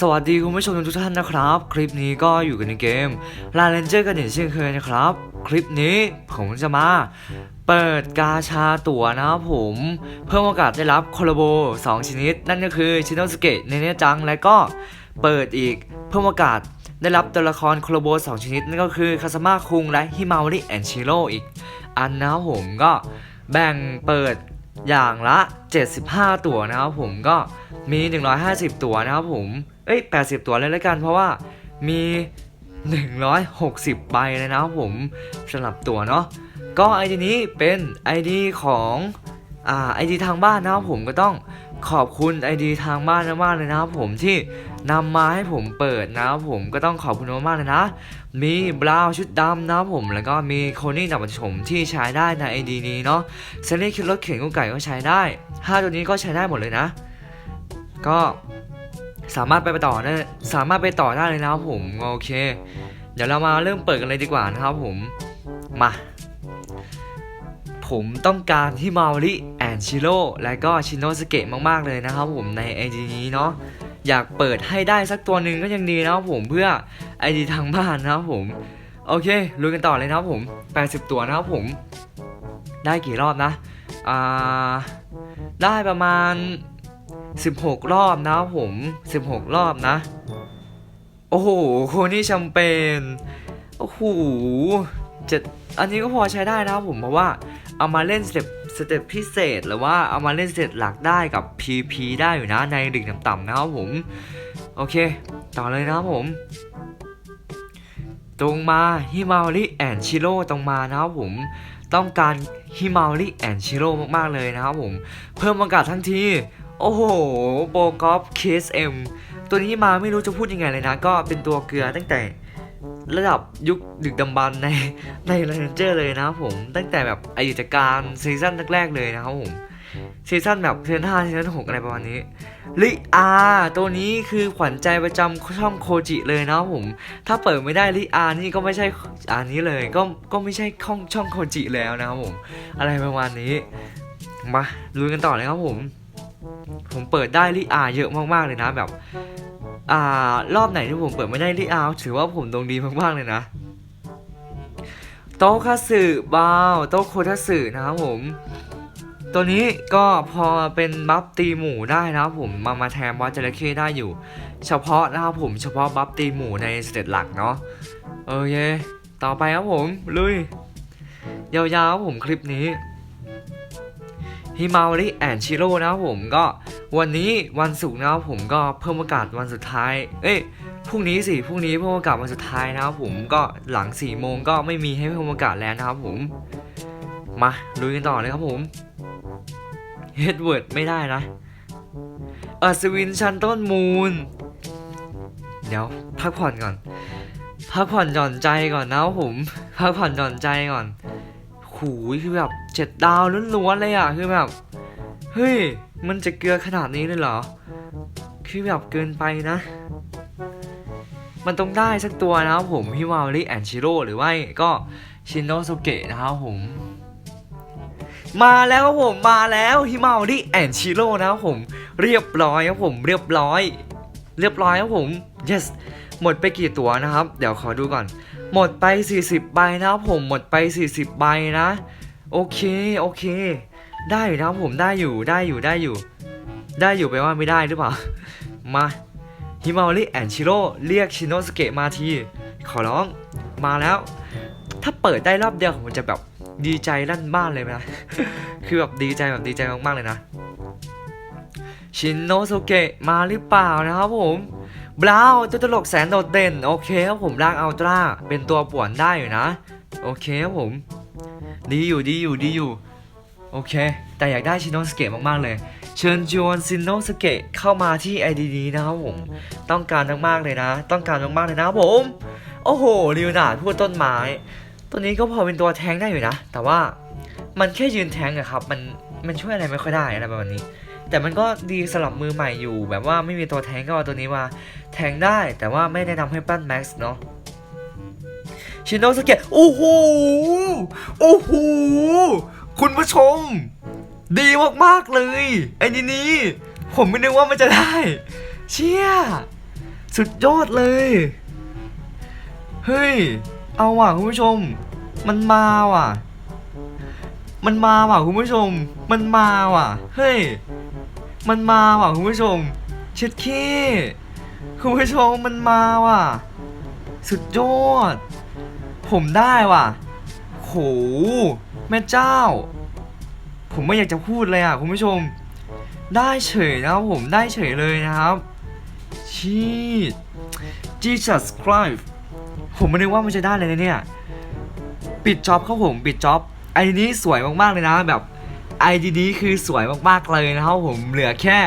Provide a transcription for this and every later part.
สวัสดีคุณผู้ชมทุกท่านนะครับ คลิปนี้ก็อยู่กันในเกมลาเลนเจอร์กันอย่างเช่นเคยนะครับ คลิปนี้ผมจะมาเปิดกาชาตั๋วนะครับผม เพิ่มโอกาสได้รับคโลโบ 2 ชนิด นั่นก็คือชินโนสเกะเนเนจัง และก็เปิดอีกเพิ่มโอกาสได้รับตัวละครคโลโบ 2 ชนิด นั่นก็คือคาสมาคุงและฮิมาวริแอนชิโร่อีก อันนะครับผมก็แบ่งเปิดอย่างละ 75 ตั๋วนะครับผมก็มี 150 ตั๋วนะครับผม เอ้ย 80 ตัวเลยแล้วกัน เพราะว่ามี 160 ใบเลยนะครับผมสำหรับตัวเนาะก็ไอดีนี้เป็น ID ของอ่าไอดีทางบ้านนะครับผมก็ต้องขอบคุณ ID ทางบ้านมากๆเลยนะครับผมที่นำมาให้ผมเปิดนะครับผมก็ต้องขอบคุณมากๆเลยนะ มีบราวชุดดำนะครับผมแล้วก็มีโคนี่ดับปะชมที่ใช้ได้ใน ID นี้เนาะเซนนี่คิดรถเข็นกุ๊กไก่ก็ใช้ได้ 5 ตัวนี้ก็ใช้ได้หมดเลยนะ ก็ สามารถไปต่อได้สามารถไปต่อได้เลยนะครับผมโอเค เดี๋ยวเรามาเริ่มเปิดกันเลยดีกว่านะครับผมมาผมต้องการที่มาริแอนชิโร่และก็ชินโนสเกะมาก ๆ เลยนะครับผมในไอดีนี้เนาะอยากเปิดให้ได้สักตัวหนึ่งก็ยังดีนะครับผมเพื่อไอดีทางบ้านนะครับผม โอเคลุยกันต่อเลยนะครับผม 80 ตัวนะครับผม ได้กี่รอบนะอ่าได้ประมาณ 16 รอบนะครับผม 16 รอบนะ โอ้โหโคนี่แชมเปญโอ้โหจ็ดอันนี้ก็พอใช้ได้นะครับผมเพราะว่าเอามาเล่นสเต็ปสเต็ปพิเศษหรือว่าเอามาเล่นสเต็ปหลักได้กับ PP ได้อยู่นะในดึกต่ำๆนะครับผม โอเค ต่อเลยนะครับผม ตรงมาฮิมาริแอนชิโร่ตรงมานะครับผมต้องการฮิมาริแอนชิโร่มากๆเลยนะครับผม เพิ่มโอกาสทั้งที โอ้โหโบกอฟเคสเอ็มตัวนี้มาไม่รู้จะพูดยังไงเลยนะ ก็เป็นตัวเกลือตั้งแต่ระดับยุคดึกดำบรรในในเรนเจอร์เลยนะผมตั้งแต่แบบอดีตการซีซั่นแรกๆเลยนะครับผมซีซั่นแบบซีซั่นห้าซีซั่นหกอะไรประมาณนี้ลิอาตัวนี้คือขวัญใจประจำช่องโคจิเลยนะผม ถ้าเปิดไม่ได้ลิอานี่ก็ไม่ใช่อันนี้เลยก็ก็ไม่ใช่ช่องช่องโคจิแล้วนะครับผม อะไรประมาณนี้มาลุยกันต่อเลยครับผม ผมเปิดได้ลิอาเยอะมากๆเลยนะแบบอ่ารอบไหนที่ผมเปิดไม่ได้ลิอาถือว่าผมดวงดีมากๆเลยนะ โตะคาสึบาวโตะโคทัสึนะครับผม ตัวนี้ก็พอเป็นบัฟตีหมูได้นะครับผมมามาแทนบอสจระเข้ได้อยู่ เฉพาะนะครับผมเฉพาะบัฟตีหมูในสเตตหลักเนาะโอเคต่อไปครับผมลุยยาวๆครับผมคลิปนี้ ฮิมาวริแอนชิโร่นะครับผมก็วันนี้วันศุกร์นะครับผมก็เพิ่มโอกาสวันสุดท้าย เอ้ยพรุ่งนี้สิพรุ่งนี้เพิ่มโอกาสวันสุดท้ายนะครับผมก็หลัง4ี่โมงก็ไม่มีให้เพิ่มโอกาสแล้วนะครับผมมาลุยกันต่อเลยครับผมเฮดเวิร์ดไม่ได้นะอัศวินชันต้นมูล เดี๋ยวพักผ่อนก่อนพักผ่อนหย่อนใจก่อนนะครับผมพักผ่อนหย่อนใจก่อน หูยคือแบบเจ็ดดาวล้วนๆเลยอะคือแบบเฮ้ยมันจะเกลือขนาดนี้เลยเหรอ คือแบบเกินไปนะ มันต้องได้สักตัวนะครับผมฮิวาริแอนชิโร่หรือว่าก็ชินโนโซเกะนะครับผมมาแล้วครับผมมาแล้วฮิมาริแอนชิโร่นะครับผมเรียบร้อยครับผมเรียบร้อย เรียบร้อยครับผม yes หมดไปกี่ตัวนะครับ เดี๋ยวขอดูก่อน หมดไป 40 ใบนะครับผมหมดไป 40 ใบนะ โอเคโอเค ได้อยู่นะผมได้อยู่ได้อยู่ได้อยู่ ได้อยู่ไปลว่าไม่ได้หรือเปล่า มาฮิมาริแอนชิโร่เรียกชินโนสเกะมาที ขอร้องมาแล้ว ถ้าเปิดได้รอบเดียวผมจะแบบดีใจลั่นบ้านเลยนะ คือแบบดีใจแบบดีใจมากๆเลยนะ ชินโนโซเกะมาหรือเปล่านะครับผม บราวตัวตลกแสนโดดเด่น โอเคครับผมร่างอัลตร้าเป็นตัวป่วนได้อยู่นะ โอเคครับผม ดีอยู่ดีอยู่ดีอยู่ โอเค แต่อยากได้ชินโนสเกะมากๆเลย เชิญชวนชินโนสเกะเข้ามาที่ ID นี้นะครับผม ต้องการมากๆเลยนะ ต้องการมากๆเลยนะผม โอ้โหลิวนาดพูดต้นไม้ตัวนี้ก็พอเป็นตัวแทงได้อยู่นะ แต่ว่ามันแค่ยืนแทงอะครับ มันมันช่วยอะไรไม่ค่อยได้อะไรประมาณนี้ แต่มันก็ดีสำหรับมือใหม่อยู่ แบบว่าไม่มีตัวแทงก็เอาตัวนี้มา แทงได้แต่ว่าไม่แนะนำให้ปั้นแม็กซ์เนาะชินโนสเกตโอ้โหโอ้โหคุณผู้ชม ดีมากๆเลยไอ้นี่นี่ผมไม่นึกว่ามันจะได้ เชี่ย สุดยอดเลย เฮ้ย เอาว่ะคุณผู้ชม มันมาว่ะ มันมาว่ะคุณผู้ชม มันมาว่ะ เฮ้ย มันมาว่ะคุณผู้ชมเช็ดขี้คุณผู้ชมมันมาว่ะ สุดยอด ผมได้ว่ะโหแม่เจ้า ผมไม่อยากจะพูดเลยอะคุณผู้ชม ได้เฉยนะครับผมได้เฉยเลยนะครับชีด Jesus Christ ผมไม่นึกว่ามันจะได้เลยนะเนี่ย ปิดจ็อบครับผม ปิดจ็อบไอดีนี้สวยมากๆเลยนะแบบ ไอดีนี้คือสวยมากๆเลยนะครับผมเหลือแค่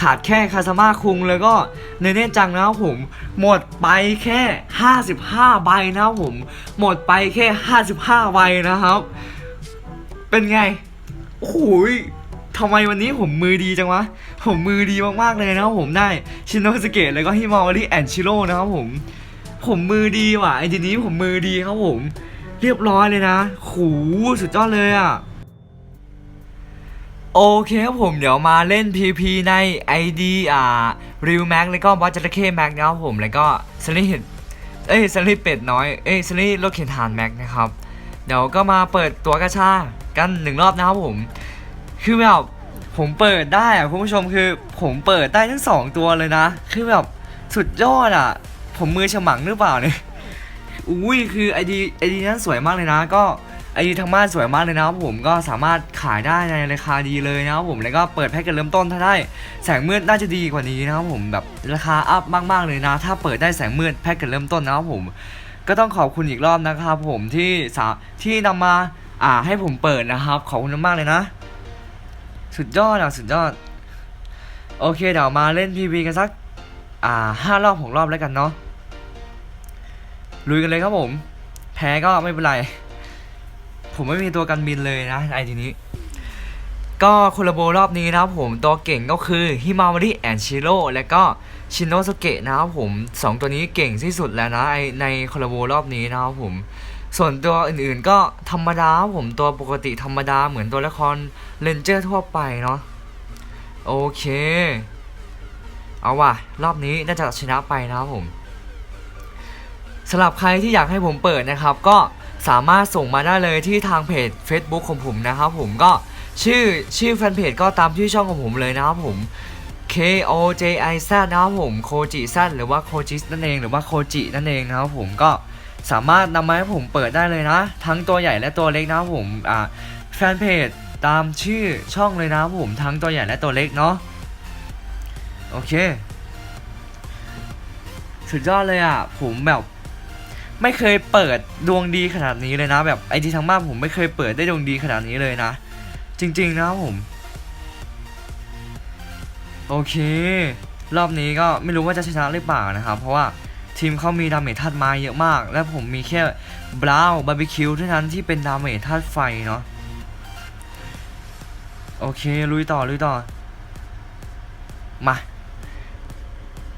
ขาดแค่คาซาม่าคุงแล้วก็เนเน่จังนะครับผม หมดไปแค่ 55 ใบนะครับผม หมดไปแค่ 55 ใบนะครับ เป็นไงโอ้โหยทำไมวันนี้ผมมือดีจังวะ ผมมือดีมากๆเลยนะครับผมได้ชินโนสเกะแล้วก็ฮิมาวาริแอนชิโร่นะครับผม ผมมือดีว่ะไอ้ทีนี้ผมมือดีครับผม เรียบร้อยเลยนะโหสุดยอดเลยอะ โอเคครับผมเดี๋ยวมาเล่น PP ใน ID อ่า Real Max แล้วก็บอสจระเข้ Max นะครับผมแล้วก็สลิดเอ้ยสลิดเป็ดน้อยเอ้ยสลิดรถเข็นทาน Max นะครับเดี๋ยวก็มาเปิดตัวกระชากันหนึ่งรอบนะครับผม คือแบบผมเปิดได้อะคุณผู้ชมคือผมเปิดได้ทั้งสองตัวเลยนะ คือแบบสุดยอดอะ ผมมือฉมังหรือเปล่าเนี่ยอุ้ยคือไอดีไอดีนั้นสวยมากเลยนะก็ ไอดีทางบ้านสวยมากเลยนะครับผมก็สามารถขายได้ในราคาดีเลยนะครับผมแล้วก็เปิดแพ็กเกจเริ่มต้นถ้าได้แสงมืดน่าจะดีกว่านี้นะครับผมแบบราคาอัพมาก ๆเลยนะ ถ้าเปิดได้แสงมืดแพ็กเกจเริ่มต้นนะครับผมก็ต้องขอบคุณอีกรอบนะครับผมที่สาที่นำมาอ่าให้ผมเปิดนะครับขอบคุณมากเลยนะ สุดยอดอะสุดยอด โอเคเดี๋ยวมาเล่น PV กันสักอ่าห้ารอบหกรอบแล้วกันเนาะลุยกันเลยครับผม แพ้ก็ไม่เป็นไร ผมไม่มีตัวกันบินเลยนะไอทีนี้ ก็คุลาโบรอบนี้นะครับผมตัวเก่งก็คือฮิมาวาริแอนชิโร่และก็ชินโนสเกะนะครับผมสองตัวนี้เก่งที่สุดแล้วนะไอในคุลาโบรอบนี้นะครับผมส่วนตัวอื่นๆก็ธรรมดาผมตัวปกติธรรมดาเหมือนตัวละครเลนเจอร์ทั่วไปเนาะโอเค เอาว่ะ รอบนี้น่าจะชนะไปนะครับผมสำหรับใครที่อยากให้ผมเปิดนะครับ ก็ สามารถส่งมาได้เลยที่ทางเพจ Facebook ของผมนะครับผมก็ชื่อชื่อแฟนเพจก็ตามชื่อช่องของผมเลยนะครับผม K O J I Z นะครับผมโคจิซันหรือว่าโคจินั่นเองหรือว่าโคจินั่นเองนะครับผมก็สามารถนำมาให้ผมเปิดได้เลยนะ ทั้งตัวใหญ่และตัวเล็กนะครับผมอ่าแฟนเพจตามชื่อช่องเลยนะครับผมทั้งตัวใหญ่และตัวเล็กเนาะโอเคสุดยอดเลยอะผมแบบ ไม่เคยเปิดดวงดีขนาดนี้เลยนะ แบบไอทีทางบ้านผมไม่เคยเปิดได้ดวงดีขนาดนี้เลยนะ จริงๆนะผมโอเค รอบนี้ก็ไม่รู้ว่าจะชนะหรือเปล่านะครับ เพราะว่าทีมเขามีดาเมจธาตุไม้เยอะมาก และผมมีแค่บราวบาร์บีคิวเท่านั้นที่เป็นดาเมจธาตุไฟเนาะโอเค ลุยต่อ ลุยต่อ มา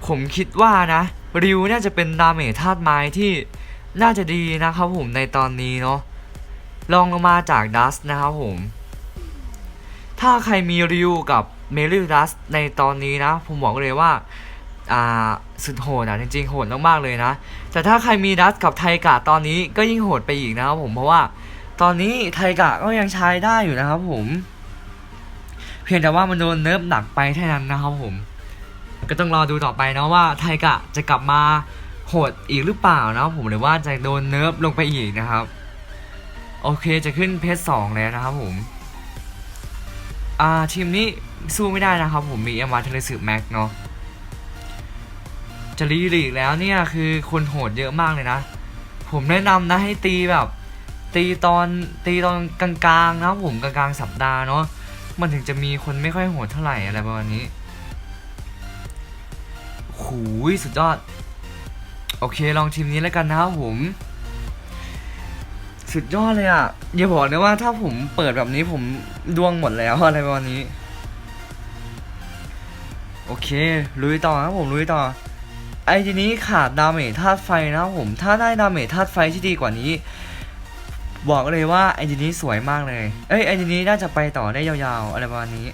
ผมคิดว่านะ ริวน่าจะเป็นดาเมจธาตุไม้ที่ น่าจะดีนะครับผมในตอนนี้เนาะลองลงมาจากดัสนะครับผม ถ้าใครมีริวกับเมลิดัสในตอนนี้นะ ผมบอกเลยว่าอ่าสุดโหดอะจริงๆโหดมากๆเลยนะ แต่ถ้าใครมีดัสกับไทกะตอนนี้ก็ยิ่งโหดไปอีกนะครับผมเพราะว่าตอนนี้ไทกะก็ยังใช้ได้อยู่นะครับผม เพียงแต่ว่ามันโดนเนิร์ฟหนักไปแค่านั้นนะครับผม ก็ต้องรอดูต่อไปนะว่าไทกะจะกลับมา โหดอีกหรือเปล่านะผมหรือว่าจะโดนเนิร์ฟลงไปอีกนะครับ โอเคจะขึ้นเพจสองแล้วนะครับผมอ่าทีมนี้สู้ไม่ได้นะครับผมมีเอ็มวาเทเลสึแม็กเนาะจะรีลีกแล้วเนี่ยคือคนโหดเยอะมากเลยนะ ผมแนะนำนะให้ตีแบบ ตีตอนตีตอนกลางๆนะผมกลางๆสัปดาห์เนาะมันถึงจะมีคนไม่ค่อยโหดเท่าไหร่อะไรประมาณนี้หูยสุดยอด โอเคลองทีมนี้แล้วกันนะครับผม สุดยอดเลยอะอย่าบอกนะว่าถ้าผมเปิดแบบนี้ผมดวงหมดแล้วอะไรประมาณนี้ โอเค ลุยต่อครับผมลุยต่อ ไอทีนี้ขาดดาเมจธาตุไฟนะครับผม ถ้าได้ดาเมจธาตุไฟที่ดีกว่านี้ บอกเลยว่าไอทีนี้สวยมากเลย เอ้ยไอทีนี้น่าจะไปต่อได้ยาวๆ อะไรประมาณนี้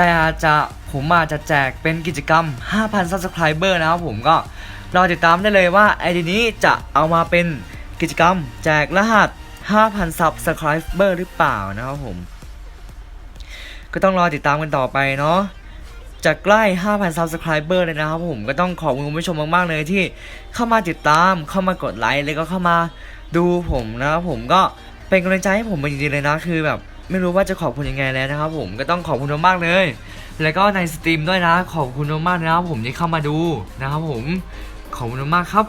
แต่อาจจะผมอาจจะแจกเป็นกิจกรรม 5,000 subscriber นะครับผมก็รอติดตามได้เลยว่าไอดีนี้จะเอามาเป็นกิจกรรม แจกรหัส 5,000 subscriber หรือเปล่านะครับผม ก็ต้องรอติดตามกันต่อไปเนาะจะใกล้ 5,000 subscriber เลยนะครับผมก็ต้องขอบคุณคุณผู้ชมมาก ๆ เลยที่เข้ามาติดตาม เข้ามากดไลค์ แล้วก็เข้ามาดูผมนะครับผมก็เป็นกำลังใจให้ผมจริงๆเลยนะคือแบบ ไม่รู้ว่าจะขอบคุณยังไงแล้วนะครับผมก็ต้องขอบคุณมากเลย แล้วก็ในสตรีมด้วยนะ ขอบคุณมากนะครับผมที่เข้ามาดูนะครับผมขอบคุณมากครับ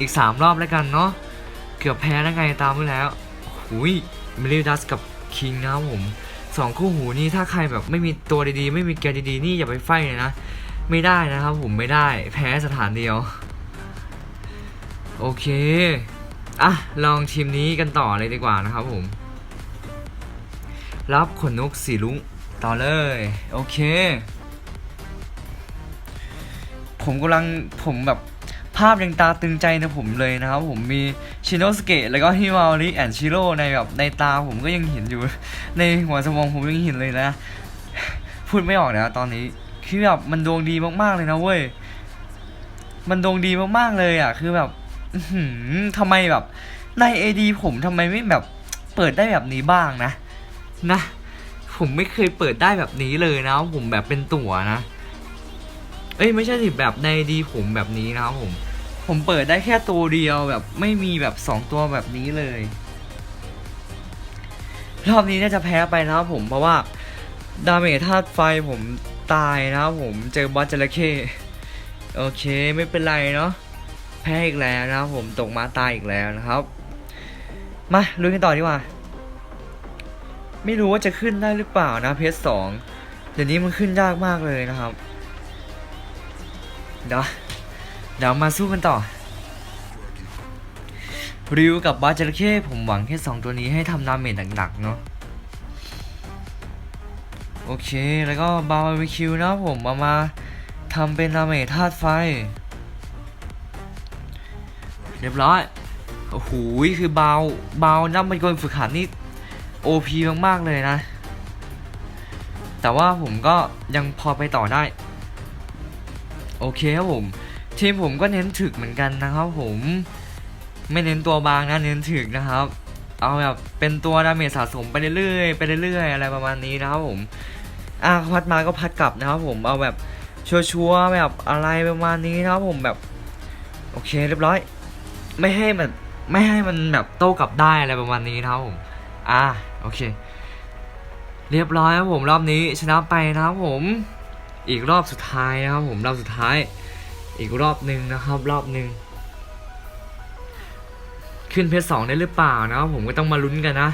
อีก 3 รอบแล้วกันเนาะเกือบแพ้แล้วไงตามไปแล้วหุยมิลิดัสกับคิงนะครับผมสองคู่หูนี่ถ้าใครแบบไม่มีตัวดีๆ ไม่มีเกียร์ดีๆ นี่อย่าไปไฟเลยนะ ไม่ได้นะครับผมไม่ได้แพ้สถานเดียว โอเค อะ ลองทีมนี้กันต่อเลยดีกว่านะครับผม รับขนนกสีลุงต่อเลย โอเค ผมกำลังผมแบบภาพยังตาตึงใจนะผมเลยนะครับ ผมมีชิโนสเกะแล้วก็ฮิมาริแอนชิโร่ในแบบในตาผมก็ยังเห็นอยู่ ในหัวสมองผมยังเห็นเลยนะ พูดไม่ออกนะตอนนี้คือแบบมันดวงดีมากๆเลยนะเว้ยมันดวงดีมากๆเลยอะ คือแบบหือทำไมแบบในเอดีผมทำไมไม่แบบเปิดได้แบบนี้บ้างนะ นะ ผมไม่เคยเปิดได้แบบนี้เลยนะผมแบบเป็นตั๋วนะ เอ้ยไม่ใช่สิแบบในดีผมแบบนี้นะผม ผมเปิดได้แค่ตัวเดียวแบบไม่มีแบบสองตัวแบบนี้เลย รอบนี้น่าจะแพ้ไปนะครับผมเพราะว่าดาเมจธาตุไฟผมตายนะครับผมเจอบอสจระเข้โอเคไม่เป็นไรเนาะแพ้อีกแล้วนะครับผมตกมาตายอีกแล้วนะครับ มาลุยกันต่อดีกว่า ไม่รู้ว่าจะขึ้นได้หรือเปล่านะเพจสองเดี๋ยวนี้มันขึ้นยากมากเลยนะครับ เดี๋ยวเดี๋ยวมาสู้กันต่อริวกับบาจระเข้ผมหวังแค่สองตัวนี้ให้ทำดาเมจหนักๆเนาะโอเค แล้วก็บาร์บีคิวนะผมเอามาทำเป็นดาเมจธาตุไฟ เรียบร้อย โอ้โห คือเบาวบานับเป็นคนฝึกหัดนี่ OP มากๆเลยนะ แต่ว่าผมก็ยังพอไปต่อได้ โอเคครับผม ทีมผมก็เน้นถึกเหมือนกันนะครับผมไม่เน้นตัวบางนะเน้นถึกนะครับ เอาแบบเป็นตัวดาเมจสะสมไปเรื่อยๆไปเรื่อยๆอะไรประมาณนี้นะครับผมอะพัดมาก็พัดกลับนะครับผมเอาแบบชัวร์ๆแบบอะไรประมาณนี้นะครับผมแบบโอเคเรียบร้อย ไม่ให้มันไม่ให้มันแบบโต้กลับได้อะไรประมาณนี้นะครับผม อะโอเค เรียบร้อยครับผมรอบนี้ชนะไปนะครับผม อีกรอบสุดท้ายนะครับผมรอบสุดท้าย อีกรอบหนึ่งนะครับรอบหนึ่งขึ้นเพชรสองได้หรือเปล่านะครับผมก็ต้องมาลุ้นกันนะ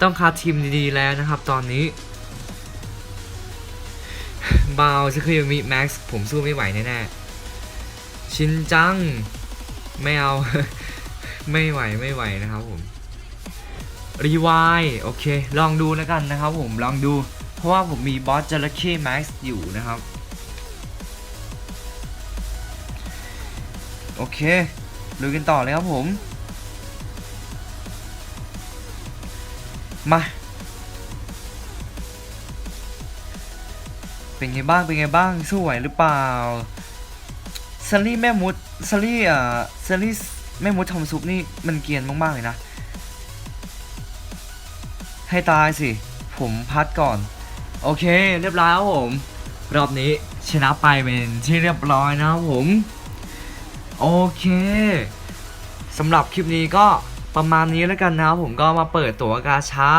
ต้องคัดทีมดีๆแล้วนะครับ ตอนนี้บาวจะคือมีแม็กซ์ผมสู้ไม่ไหวแน่ๆชินจัง ไม่เอา ไม่ไหวไม่ไหวนะครับผม รีวายโอเค ลองดูแล้วกันนะครับผมลองดู เพราะว่าผมมีบอสจระเข้แม็กซ์อยู่นะครับ โอเคลุยกันต่อเลยครับผม มา เป็นไงบ้าง เป็นไงบ้างสู้ไหรือเปล่าซัลลี่แม่มุดซัลลี่อะซัลลี่แม่มุดทำซุปนี่มันเกียนมากๆเลยนะ ให้ตายสิ ผมพัดก่อน โอเค เรียบร้อยครับผม รอบนี้ชนะไปเป็นที่เรียบร้อยนะครับผม โอเคสำหรับคลิปนี้ก็ประมาณนี้แล้วกันนะครับผมก็มาเปิดตัวกาชา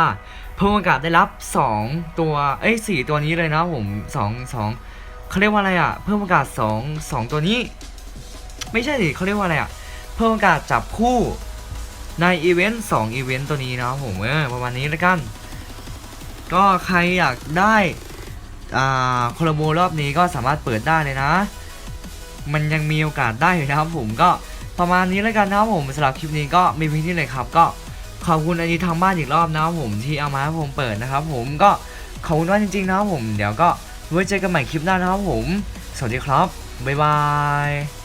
เพิ่มโอกาสได้รับ 2 ตัว เอ้ย4ตัวนี้เลยนะครับผม2 2เขาเรียกว่าอะไรอะ เพิ่มโอกาส 2 2 ตัวนี้ ไม่ใช่สิเขาเรียกว่าอะไรอะ เพิ่มโอกาสจับคู่ ในอีเวนต์2อีเวนต์ตัวนี้นะครับผมเออประมาณนี้แล้วกัน ก็ใครอยากได้อ่าโคโลโบรอบนี้ก็สามารถเปิดได้เลยนะ มันยังมีโอกาสได้อยู่นะครับผมก็ประมาณนี้แล้วกันนะครับผมสำหรับคลิปนี้ก็มีเพียงที่เลยครับ ก็ขอบคุณอันนี้ทางบ้านอีกรอบนะครับผมที่เอามาให้ผมเปิดนะครับผมก็ขอบคุณมากจริงๆนะครับผมเดี๋ยวก็ไว้เจอกันใหม่คลิปหน้านะครับผม สวัสดีครับบ๊ายบาย